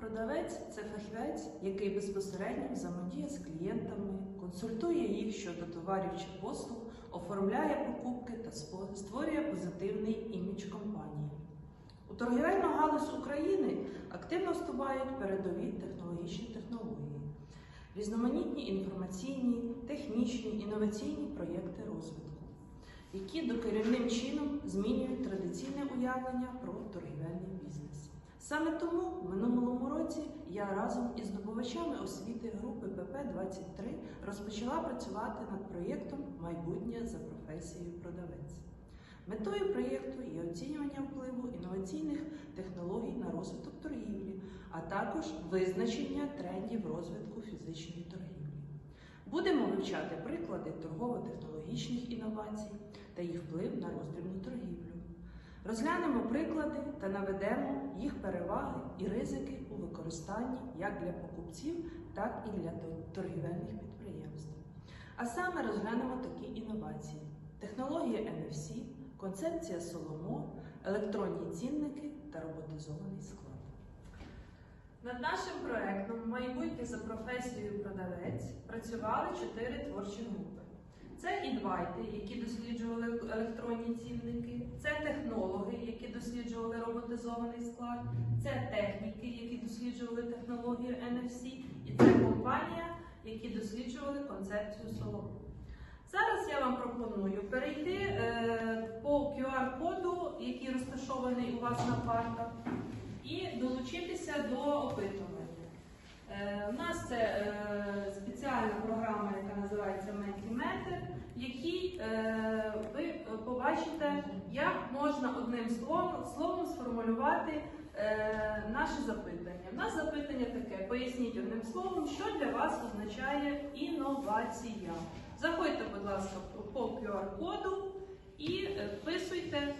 Продавець це фахівець, який безпосередньо взаємодіє з клієнтами, консультує їх щодо товарів чи послуг, оформляє покупки та створює позитивний імідж компанії. У торгівельну галузь України активно вступають передові технологічні технології, різноманітні інформаційні, технічні, інноваційні проєкти розвитку, які докорінним чином змінюють традиційне уявлення про торгівельний бізнес. Саме тому в минулому році я разом із здобувачами освіти групи ПП-23 розпочала працювати над проєктом Майбутнє за професією продавець. Метою проєкту є оцінювання впливу інноваційних технологій на розвиток торгівлі, а також визначення трендів розвитку фізичної торгівлі. Будемо вивчати приклади торгово-технологічних інновацій та їх вплив на роздрібну торгівлю. Розглянемо приклади та наведемо їх переваги і ризики у використанні як для покупців, так і для торгівельних підприємств. А саме розглянемо такі інновації: технологія NFC, концепція Соломо, електронні цінники та роботизований склад. Над нашим проектом Майбутнє за професією продавець працювали чотири творчі групи. Це інвайти, які досліджували електронні цінники, це технологи, які досліджували роботизований склад, це техніки, які досліджували технологію NFC, і це компанія, які досліджували концепцію Соломо. Зараз я вам пропоную перейти е, по QR-коду, який розташований у вас на партах, і долучитися до опитування. Е, У нас це е, спеціальна програма, яка називається Mentimeter, в якій е, ви побачите, як можна одним словом, сформулювати е, наше запитання. У нас запитання таке: поясніть одним словом, що для вас означає інновація. Заходьте, будь ласка, по QR-коду і е, вписуйте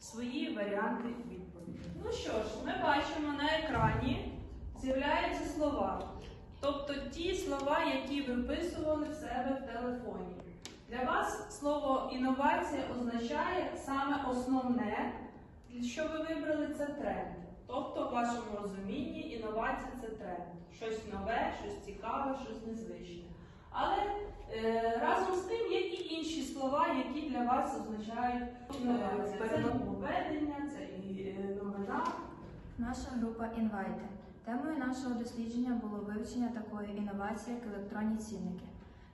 свої варіанти відповіді. Ну що ж, ми бачимо на екрані з'являються слова. Тобто ті слова, які ви вписували в себе в телефоні. Для вас слово інновація означає саме основне, що ви вибрали, це тренд. Тобто, в вашому розумінні інновація це тренд. Щось нове, щось цікаве, щось незвичне. Але е, разом з тим є і інші слова, які для вас означають інновація. Це нововведення, це і е, новина. Наша група інвайти. Темою нашого дослідження було вивчення такої інновації, як електронні цінники.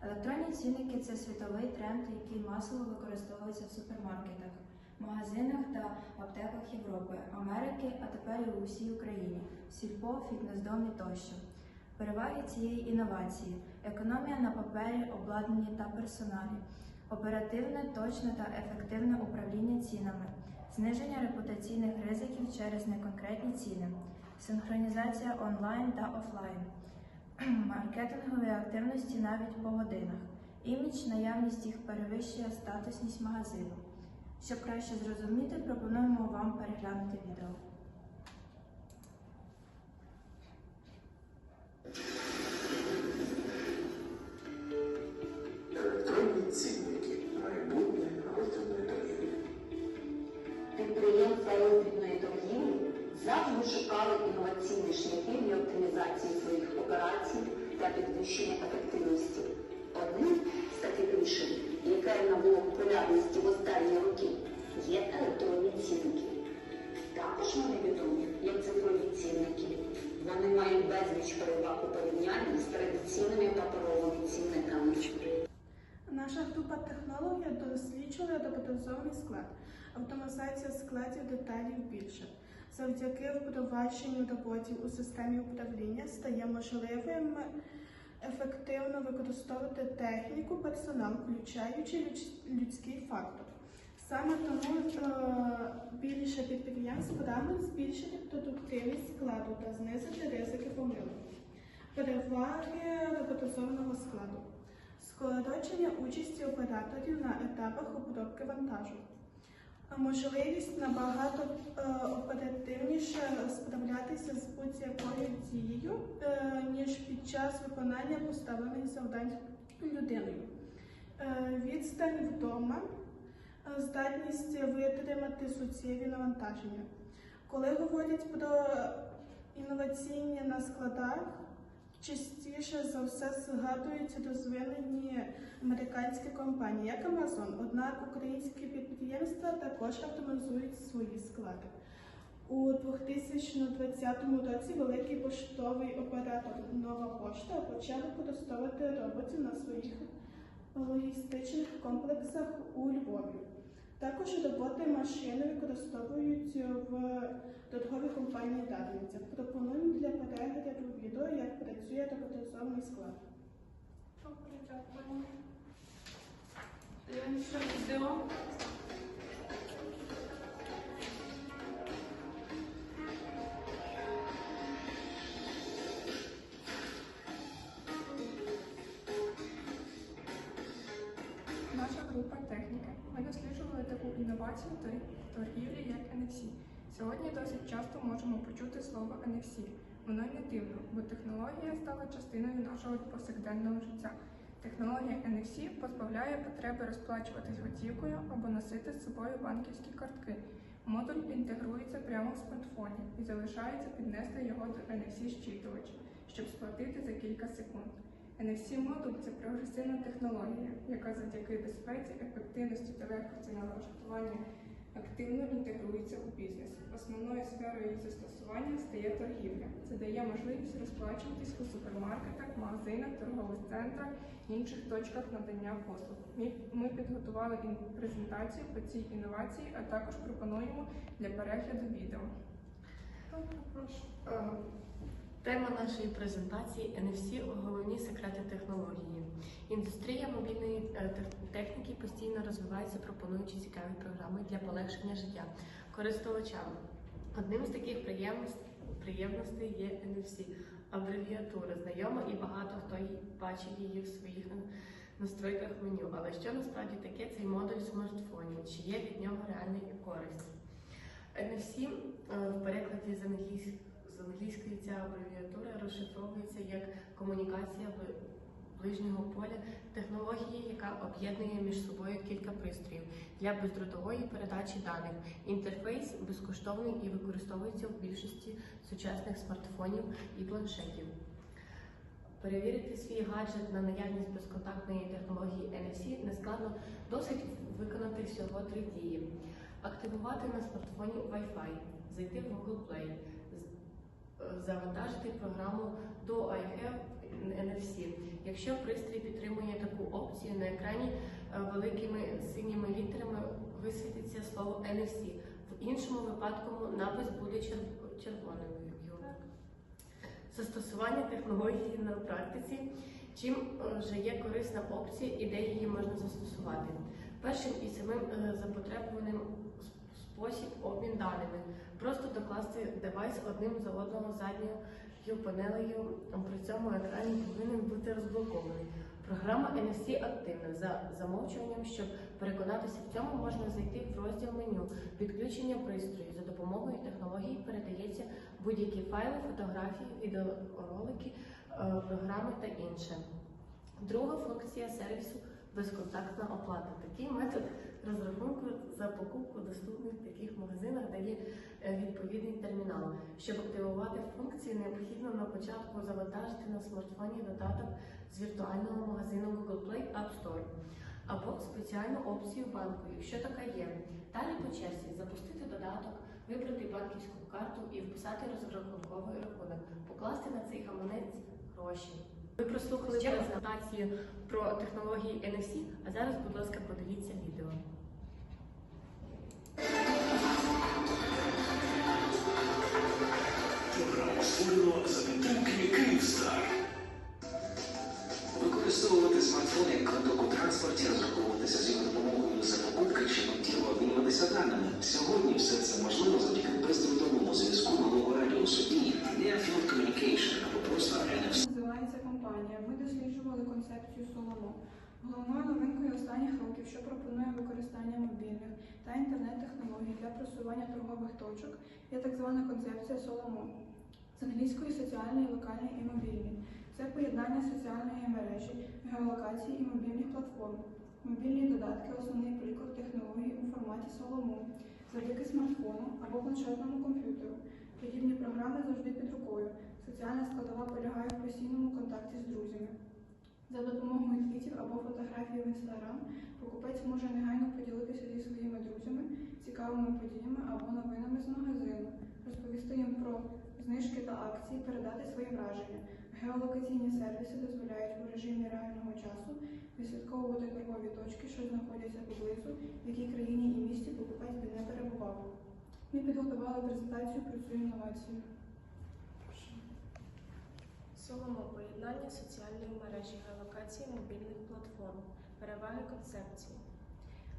Електронні цінники це світовий тренд, який масово використовується в супермаркетах, магазинах та аптеках Європи, Америки, а тепер і у всій Україні, сільпо, фітнес-домі тощо. Переваги цієї інновації: економія на папері, обладнанні та персоналі, оперативне, точне та ефективне управління цінами, зниження репутаційних ризиків через неконкретні ціни, синхронізація онлайн та офлайн, маркетингові активності навіть по годинах, імідж, наявність їх перевищує статусність магазину. Щоб краще зрозуміти, пропонуємо вам переглянути відео. Досліджувала склад, автоматизація складів деталів більше. Завдяки впровадженню роботів у системі управління стає можливим ефективно використовувати техніку, персонал, включаючи людсь- людський фактор. Саме тому е, більше підприємств прагнуть збільшити продуктивність складу та знизити ризики помилок. Переваги роботизованого складу скорочення участі операторів на етапах обробки вантажу, можливість набагато е, оперативніше справлятися з будь-якою дією, е, ніж під час виконання поставлених завдань людиною, Е, відстань вдома, здатність витримати суттєві навантаження. Коли говорять про Інноваційні на складах частіше за все згадуються розвинені американські компанії, як Amazon. Однак українські підприємства також автоматизують свої склади. У 2020 році великий поштовий оператор Нова Пошта почав використовувати роботів на своїх логістичних комплексах у Львові. Також роботи машини використовують в торговій компанії Дарниця. Пропонуємо для перегляду відео, як працює роботизований склад. Добре, дякую. Дивимося. Таку інновацію та торгівлі, як NFC. Сьогодні досить часто можемо почути слово NFC. Воно не дивно, бо технологія стала частиною нашого повсякденного життя. Технологія NFC позбавляє потреби розплачуватись готівкою або носити з собою банківські картки. Модуль інтегрується прямо в смартфоні і залишається піднести його до NFC-щитувача, щоб сплатити за кілька секунд. NFC-модуль це прогресивна технологія, яка завдяки безпеці, ефективності та легкості налаштування активно інтегрується у бізнес. Основною сферою її застосування стає торгівля. Це дає можливість розплачуватись у супермаркетах, магазинах, торгових центрах, інших точках надання послуг. Ми, підготували презентацію по цій інновації, а також пропонуємо для перегляду відео. Прошу. Тема нашої презентації NFC – головні секрети технології. Індустрія мобільної е, техніки постійно розвивається, пропонуючи цікаві програми для полегшення життя користувачам. Одним з таких приємностей є NFC – абревіатура. Знайома і багато хто й бачив її в своїх настройках меню. Але що насправді таке цей модуль в смартфоні? Чи є від нього реальна користь? NFC е, в перекладі з англійської з англійської ця абревіатура розшифровується як комунікація ближнього поля, технології, яка об'єднує між собою кілька пристроїв для бездротової передачі даних. Інтерфейс безкоштовний і використовується в більшості сучасних смартфонів і планшетів. Перевірити свій гаджет на наявність безконтактної технології NFC нескладно досить виконати всього три дії: активувати на смартфоні Wi-Fi, зайти в Google Play, завантажити програму Do I have NFC. Якщо пристрій підтримує таку опцію, на екрані е, великими синіми літерами висвітиться слово NFC. В іншому випадку напис буде чер- червоною. Застосування технології на практиці, чим е, вже є корисна опція і де її можна застосувати. Першим і самим е, запотребуваним спосіб обмін даними. Просто докласти девайс одним за одного задньою панелею, при цьому екрані повинен бути розблокований. Програма NFC активна за замовчуванням, щоб переконатися в цьому, можна зайти в розділ меню підключення пристрою. За допомогою технології передається будь-які файли, фотографії, відеоролики, е, програми та інше. Друга функція сервісу безконтактна оплата. Такий метод розрахунку за покупку доступний в таких магазинах дає е, відповідний термінал. Щоб активувати функцію, необхідно на початку завантажити на смартфоні додаток з віртуального магазину Google Play App Store або спеціальну опцію банку, якщо така є. Далі по черзі запустити додаток, вибрати банківську карту і вписати розрахунковий рахунок, покласти на цей гаманець гроші. Ви прослухали презентацію про технології NFC, а зараз, будь ласка, подивіться відео. За підтримки Київстар. Використовувати смартфон як квиток у транспорті, розраховуватися з його допомогою за покупки чи миттєво обмінюватися даними. Сьогодні все це можливо завдяки бездротовому зв'язку малого радіусу і Near Field Communication або просто NFC. Називається компанія. Ми досліджували концепцію Соломо. Головною новинкою останніх років, що пропонує використання мобільних та інтернет-технологій для просування торгових точок, є так звана концепція Соломо з англійської соціальної, локальної і мобільної. Це поєднання соціальної мережі, геолокації і мобільних платформ. Мобільні додатки основний приклад технології у форматі Соломо завдяки смартфону або планшетному комп'ютеру. Подібні програми завжди під рукою. Соціальна складова полягає в постійному контакті з друзями. За допомогою твітів або фотографій в інстаграм покупець може негайно поділитися зі своїми друзями цікавими подіями або новинами з магазину, розповісти їм про знижки та акції, передати свої враження. Геолокаційні сервіси дозволяють у режимі реального часу відслідковувати торгові точки, що знаходяться поблизу, в якій країні і місті покупець би не перебував. Ми підготували презентацію про цю інновацію. Соломо поєднання соціальної мережі геолокації мобільних платформ, переваги концепції.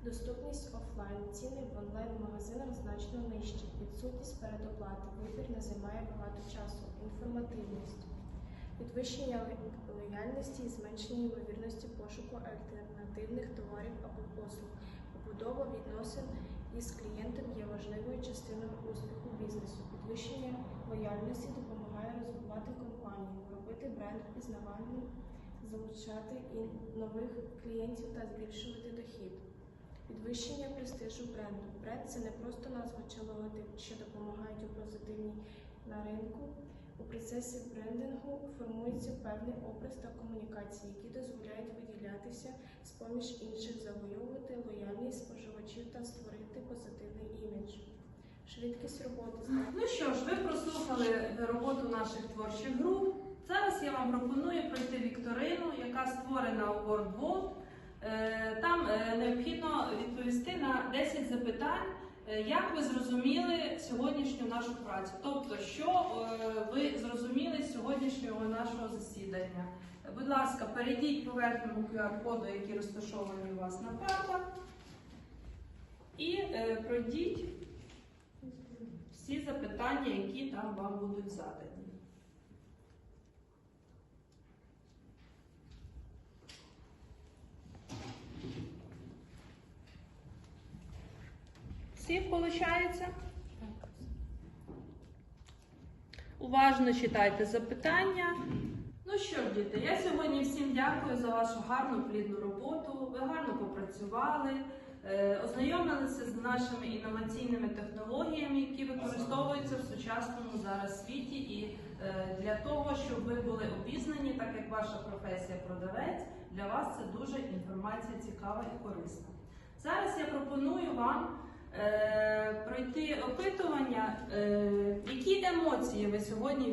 Доступність офлайн, ціни в онлайн-магазинах значно нижчі, відсутність передоплати, вибір не займає багато часу, інформативність, підвищення лояльності і зменшення ймовірності пошуку альтернативних товарів або послуг. Побудова відносин із клієнтом є важливою частиною успіху бізнесу. Підвищення лояльності допомагає розвивати компанію, робити бренд пізнавальним, залучати нових клієнтів та збільшувати дохід. Підвищення престижу бренду. Бренд це не просто назва чи логотип, що допомагають у позитивній на ринку. У процесі брендингу формується певний образ та комунікації, які дозволяють виділятися з поміж інших, завойовувати лояльність споживачів та створити позитивний імідж. Швидкість роботи Ну що ж, ви прослухали роботу наших творчих груп. Зараз я вам пропоную пройти вікторину, яка створена у WordWall. Е, Там е, необхідно відповісти на 10 запитань, як ви зрозуміли сьогоднішню нашу працю. Тобто, що е, ви зрозуміли з сьогоднішнього нашого засідання. Будь ласка, перейдіть по верхньому QR-коду, який розташований у вас на картах, і е, пройдіть всі запитання, які там вам будуть задані. Всі виходить? Уважно читайте запитання. Ну що ж, діти, я сьогодні всім дякую за вашу гарну плідну роботу. Ви гарно попрацювали, е, ознайомилися з нашими інноваційними технологіями, які використовуються в сучасному зараз світі. І е, для того, щоб ви були обізнані, так як ваша професія продавець, для вас це дуже інформація цікава і корисна. Зараз я пропоную вам пройти опитування, е, які емоції ви сьогодні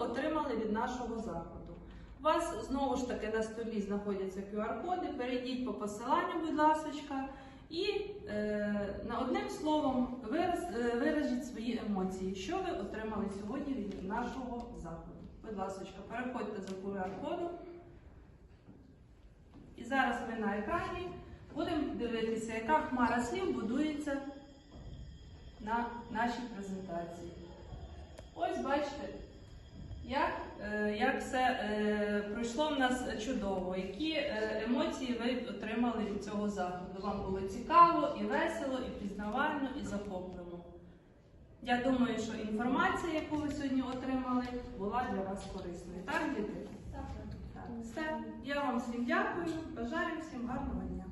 отримали від нашого заходу. У вас знову ж таки на столі знаходяться QR-коди. Перейдіть по посиланню, будь ласка, і е, на одним словом е, виражіть свої емоції. Що ви отримали сьогодні від нашого заходу? Будь ласка, переходьте за QR-кодом. І зараз ми на екрані будемо дивитися, яка хмара слів будується на нашій презентації. Ось бачите, як, е, як все е, пройшло в нас чудово, які е, емоції ви отримали від цього заходу. Вам було цікаво, і весело, і пізнавально, і захопливо. Я думаю, що інформація, яку ви сьогодні отримали, була для вас корисною. Так, діти? Так. Все. Я вам всім дякую. Бажаю всім гарного дня.